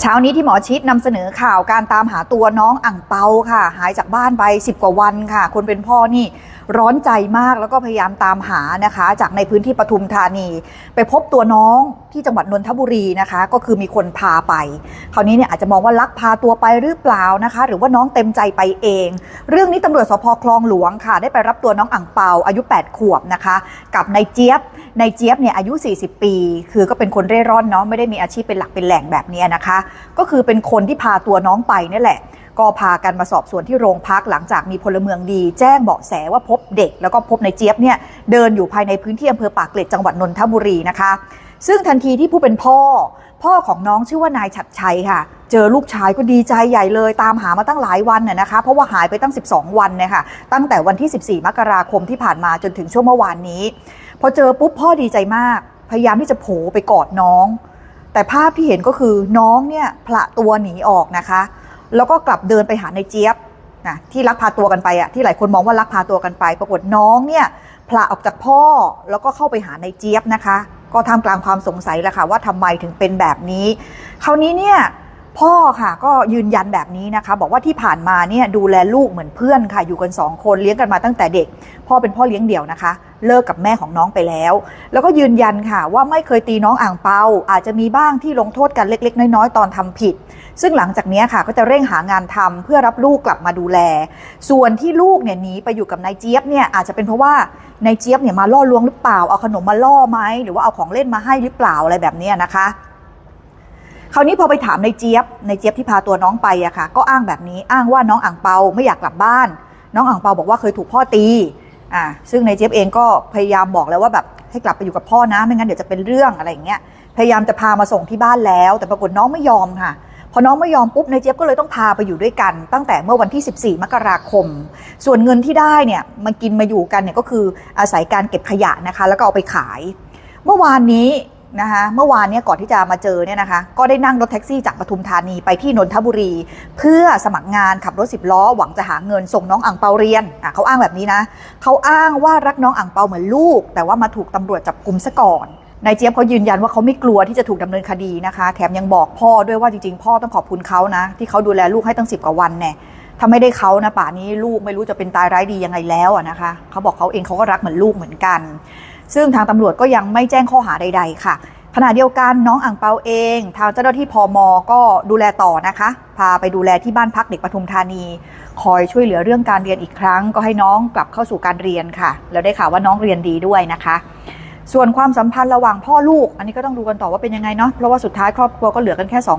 เช้านี้ที่หมอชิดนำเสนอข่าวการตามหาตัวน้องอ่างเปาค่ะ หายจากบ้านไป 10 กว่าวันค่ะ คนเป็นพ่อนี่ ร้อนใจมากแล้วก็พยายามตามหานะคะ จากในพื้นที่ปทุมธานี ไปพบตัวน้องที่จังหวัดนนทบุรีนะคะ ก็คือมีคนพาไป คราวนี้เนี่ยอาจจะมองว่าลักพาตัวไปหรือเปล่านะคะ หรือว่าน้องเต็มใจไปเอง เรื่องนี้ตำรวจสพคลองหลวงค่ะ ได้ไปรับตัวน้องอ่างเปาอายุ 8 ขวบนะคะ กับนายเจี๊ยบนายเจี๊ยบเนี่ยอายุ 40 ปี คือก็เป็นคนเร่ร่อนเนาะไม่ได้มีอาชีพเป็นหลักเป็นแหล่งแบบนี้นะคะ ก็คือเป็นคนที่พาตัวน้องไปนี่แหละ ก็พากันมาสอบสวนที่โรงพักหลังจากมีพลเมืองดี แจ้งเบาะแสว่าพบเด็ก แล้วก็พบในเจี๊ยบเนี่ยเดินอยู่ภายในพื้นที่อำเภอปากเกร็ดจังหวัดนนทบุรีนะคะ ซึ่งทันทีที่ผู้เป็นพ่อ พ่อของน้องชื่อว่านายฉัดชัยค่ะ เจอลูกชายก็ดีใจใหญ่เลย ตามหามาตั้งหลายวันน่ะนะคะเพราะว่าหายไปตั้ง 12 วันเนี่ยค่ะตั้งแต่วันที่ 14 มกราคมที่ผ่านมาจนถึงช่วงเมื่อวานนี้พอเจอปุ๊บพ่อดีใจมาก พยายามที่จะโผล่ไปกอดน้อง แต่ภาพที่เห็นก็คือน้องเนี่ยผละตัวหนีออกนะคะ แล้วก็กลับเดินไปหาในเจี๊ยบนะที่ลักพาตัวกันไปอะที่หลายคนมองว่าลักพาตัวกันไป ปรากฏน้องเนี่ยผละออกจากพ่อแล้วก็เข้าไปหาในเจี๊ยบนะคะ ก็ทำกลางความสงสัยแหละค่ะว่าทำไมถึงเป็นแบบนี้ คราวนี้เนี่ยพ่อค่ะก็ยืนยันแบบนี้นะคะ บอกว่าที่ผ่านมาเนี่ยดูแลลูกเหมือนเพื่อนค่ะ อยู่กันสองคนเลี้ยงกันมาตั้งแต่เด็ก พ่อเป็นพ่อเลี้ยงเดี่ยวนะคะ เลิกกับแม่ของน้องไปแล้ว แล้วก็ยืนยันค่ะว่าไม่เคยตีน้องอ่างเปาอาจจะมีบ้างที่ลงโทษกันเล็ก ๆ น้อยๆตอนทำผิด ซึ่งหลังจากนี้ค่ะก็จะเร่งหางานทำเพื่อรับลูกกลับมาดูแล ส่วนที่ลูกเนี่ยหนีไปอยู่กับนายเจี๊ยบเนี่ยอาจจะเป็นเพราะว่านายเจี๊ยบเนี่ยมาล่อลวงหรือเปล่าเอาขนมมาล่อไหมหรือว่าเอาของเล่นมาให้หรือเปล่าอะไรแบบนี้นะคะคราวนี้พอไปถามนายเจี๊ยบนายเจี๊ยบที่พาตัวน้องไปอะค่ะ ก็อ้างแบบนี้อ้างว่าน้องอ่างเปาไม่อยากกลับบ้าน น้องอ่างเปาบอกว่าเคยถูกพ่อตีอ่าซึ่งนายเจี๊ยบเองก็พยายามบอกแล้วว่าแบบให้กลับไปอยู่กับพ่อนะ ไม่งั้นเดี๋ยวจะเป็นเรื่องอะไรอย่างเงี้ยพยายามจะพามาส่งที่บ้านแล้ว แต่ปรากฏน้องไม่ยอมค่ะ อน้องไม่ยอมปุ๊บนายเจี๊ยบก็เลยต้องพาไปอยู่ด้วยกัน ตั้งแต่เมื่อวันที่ 14 มกราคม ส่วนเงินที่ได้เนี่ยมากินมาอยู่กันเนี่ยก็คืออาศัยการเก็บขยะนะคะ แล้วก็เอาไปขาย เมื่อวานนี้นะคะเมื่อวานเนี้ก่อนที่จะมาเจอเนี่ยนะคะ ก็ได้นั่งรถแท็กซี่จากปทุมธานีไปที่นนทบุรี เพื่อสมัครงานขับรถสิบล้อหวังจะหาเงินส่งน้องอ่างเปาเรียนอะเขาอ้างแบบนี้นะเขาอ้างว่ารักน้องอ่างเปาเหมือนลูก แต่ว่ามาถูกตำรวจจับกุมซะก่อน นายเจี๊ยบเขายืนยันว่าเขาไม่กลัวที่จะถูกดำเนินคดีนะคะ แถมยังบอกพ่อด้วยว่าจริงๆ พ่อต้องขอบคุณเขานะ ที่เขาดูแลลูกให้ตั้งสิบกว่าวันแน่ถ้าไม่ได้เขานะป่านี้ลูกไม่รู้จะเป็นตายร้ายดียังไงแล้วอะนะคะเขาบอกเขาเองเขาก็รักเหมือนลูกเหมือนกัน ซึ่งทางตำรวจก็ยังไม่แจ้งข้อหาใด ๆ ค่ะขณะเดียวกันน้องอ่างเปาเอง ทางเจ้าหน้าที่พอมก็ดูแลต่อนะคะ พาไปดูแลที่บ้านพักเด็กปทุมธานี คอยช่วยเหลือเรื่องการเรียนอีกครั้ง ก็ให้น้องกลับเข้าสู่การเรียนค่ะ แล้วได้ข่าวว่าน้องเรียนดีด้วยนะคะ ส่วนความสัมพันธ์ระหว่างพ่อลูก อันนี้ก็ต้องดูกันต่อว่าเป็นยังไงเนาะเพราะว่าสุดท้ายครอบครัวก็เหลือกันแค่สอง